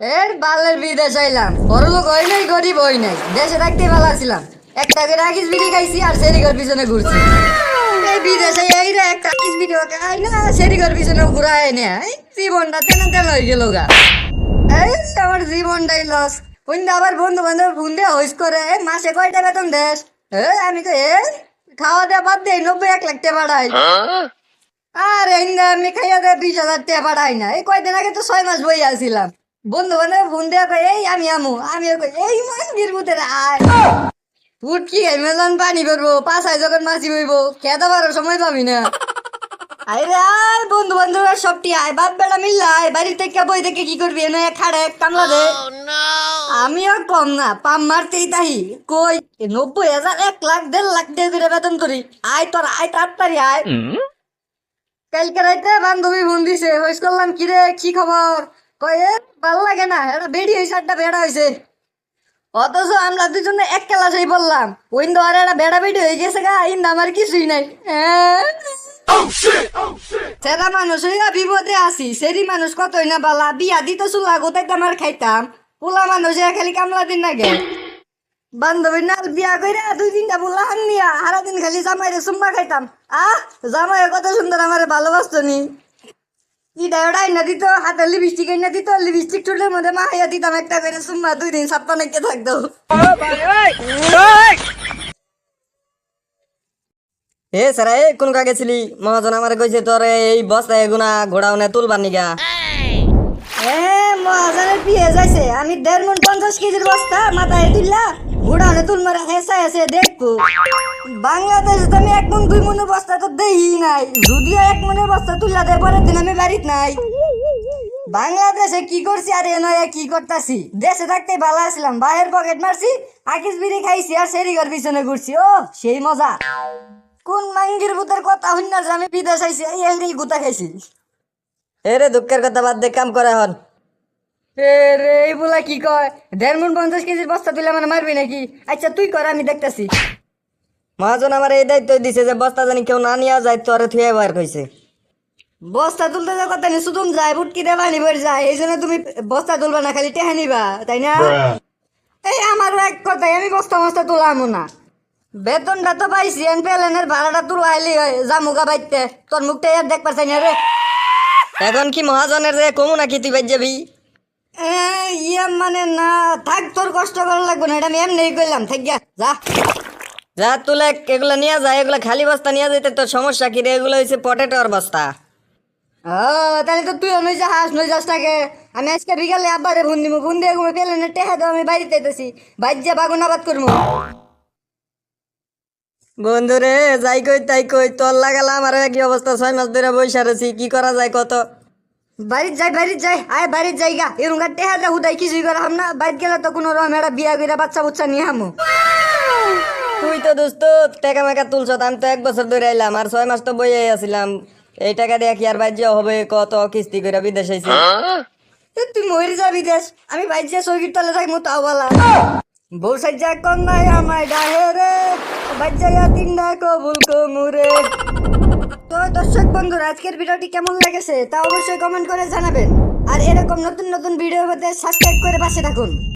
এর বালের বিদেশ আইলাম। বড় লোক হই নাই গরিব হই নাই। দেশে থাকতে ভালো ছিলাম একটা করে আকিস বিড়ি খাইছি আর সেরিগর পিছনে ঘুরছি। এই বিদেশে এই রে একটা আকিস বিড়ি খাই না সেরিগর পিছনে ঘুরায় নে এই জীবনটা তেন তেন হয়ে গেল গা। এই আমার জীবনটাই লস পুন্দা আবার বন্ধু বান্ধব ফোন দিয়ে হইস করে এ, মাসে কয়টা বেতন দেশ এ আমি এ খাওয়া দাওয়া বাদ দেই নব্বই এক লাখ টাকা বাড়াই। আর এই আমি খাইয়া দেয় বিশ হাজার টাকা না। এই কয়দিন আগে তো ছয় মাস বই আসছিলাম বন্ধু বান্ধব ফোন দেওয়া কই এই আমি আমু। আমি কই এই মন্দির ভিতরে আয় ফুটকি খাই মেলন পানি করব পাশায় যখন মাছি বইবো খেতে পারো সময় পাবি না। আরে আয় বন্ধু বান্ধব সবটি আয় বাপ বেড়া মিল্লা আয় বাড়ি থেকে বই থেকে কি করবি? এনে খাড়ে কামলা দে। আমিও কম না পাম মারতেই তাহি। কই নব্বই হাজার এক লাখ দেড় লাখ দিয়ে করে বেতন করি। আয় তোর আয় তাড়াতাড়ি আয়। কালকে রাইতে বান্ধবী ফোন দিছে হইস করলাম কি রে? কি খবর? কয়ে ভালো লাগে না এটা বেড়ি হয়েছে একটা বেড়া হয়েছে অথচ আমরা দুজনে এক ক্লাসেই বললাম আর একটা বেড়া বেড়ি হয়ে গেছে গা ইন আমার কিছুই নাই। সেরা মানুষ হইয়া বিপদে আছি সেরি মানুষ কতই না বালা বিয়া দিতে চুলা গোটাই আমার খাইতাম পোলা মানুষ খালি কামলা দিন না গে বান্ধবী নাল বিয়া কইরা দুই তিনটা পোলা হান নিয়া সারা দিন খালি জামাইরে সুম্মা খাইতাম। আহ জামাই কত সুন্দর আমারে ভালোবাসতো নি। ইটা ওটা না দিত হাতে লিপস্টিক না দিত লিপস্টিক চুলের মধ্যে দিতাম একটা করে সুম্মা দুই দিন সাপ্পা নাকি থাকতো। এ সারা এ কোন কাকে ছিলি? মহাজন আমার কইছে তোর এই বস্তা এগুনা ঘোড়াও না তুলবার নিগা। মহাজনের বিয়ে যাইছে আমি দেড় মন পঞ্চাশ কেজির বস্তা মাথায় তুললা উড়ানে তুল মারা হেসা হেসে দেখব। বাংলাদেশ তো আমি এক মন দুই বস্তা দেই নাই। যদিও এক মনের বস্তা তুললা দেয়, পরের দিন আমি বাড়িত নাই। বাংলাদেশে কি করছি আর এনয়ে কি করতাছি? দেশে থাকতে ভালো আসলাম বাহের পকেট মারছি, আকিস বিড়ি খাইছি আর সেরিগর পিছনে ঘুরছি। ও, সেই মজা। কোন মাঙ্গির ভূতের কথা হইনা যে আমি বিদেশ আইছি, এই গুতা খাইছি। এ রে দুঃখের কথা বাদ দে, কাম করে হন এই বলা কি কয়? দেড় মন পঞ্চাশ কেজির বস্তা তুলে মানে মারবি নাকি? আচ্ছা তুই কর, আমি দেখতাছি। মহাজন আমার এই দায়িত্ব দিছে যে বস্তা জানি কেউ না নিয়ে যায় তোরে থুয়ে বার কইছে। বস্তা তুলতে যা কথা নেই শুধু যায় বুটকি দেবা নিবার যায় এই জন্য তুমি বস্তা তুলবা না খালি টেহা নিবা তাই না? এই আমারও এক কথাই আমি বস্তা মস্তা তুলামো না। বেতনটা তো পাইছি এন পেলেনের ভাড়াটা তুলা আইলি হয় জামুকা বাইতে তোর মুখটা ইয়ার দেখ পারছাই না রে। এখন কি মহাজনের যে কমু নাকি তুই বাজ যাবি? এ, ইয়া মানে না থাক তোর কষ্ট করা লাগবে না এটা আমি এমনি কইলাম থাক গিয়া যা। যা তুলে এগুলো নিয়ে যায় এগুলো খালি বস্তা নিয়ে যেতে তোর সমস্যা কি রে? এগুলো হয়েছে পটেটোর বস্তা। ও তাহলে তো তুই নই যাস নই যাস টাকে আমি আজকে বিকালে আব্বারে ফোন দিব ফোন দিয়ে ঘুমে পেলে না টেহা দাও আমি বাড়িতে আইতেছি। বাইর যা বাগুন আবাদ করব বন্ধু রে যাই কই তাই কই তোর লাগালাম আর কি অবস্থা ছয় মাস ধরে বৈশা রয়েছি কি করা যায় কত? বাড়ির যাই বাড়ির যাই আয় বাড়ির জায়গা এরকম টেহা দা হুদাই কিছুই করা হাম না। বাইর গেলে তো কোনো রকম একটা বিয়া করে বাচ্চা বুচ্চা নিয়ে হামু। তুই তো দোস্ত, টাকা মেকা তুলছ আমি তো এক বছর ধরে আইলাম, আর ছয় মাস তো বইয়ে আসিলাম এই টাকা দিয়ে কি আর বাজ্য হবে, কত কিস্তি করে বিদেশ আইছি? তুই মরে যাবি দেশ, আমি বাইর যা সৈকির তলে থাকব তাও বলা। বউ সাজ্জা কন্যাই আমায় ডাহে রে বাচ্চা তিনটা কবুল কমুরে তো দর্শক বন্ধুরা, আজকের ভিডিওটি কেমন লেগেছে তা অবশ্যই কমেন্ট করে জানাবেন। আর এরকম নতুন নতুন ভিডিও পেতে সাবস্ক্রাইব করে পাশে থাকুন।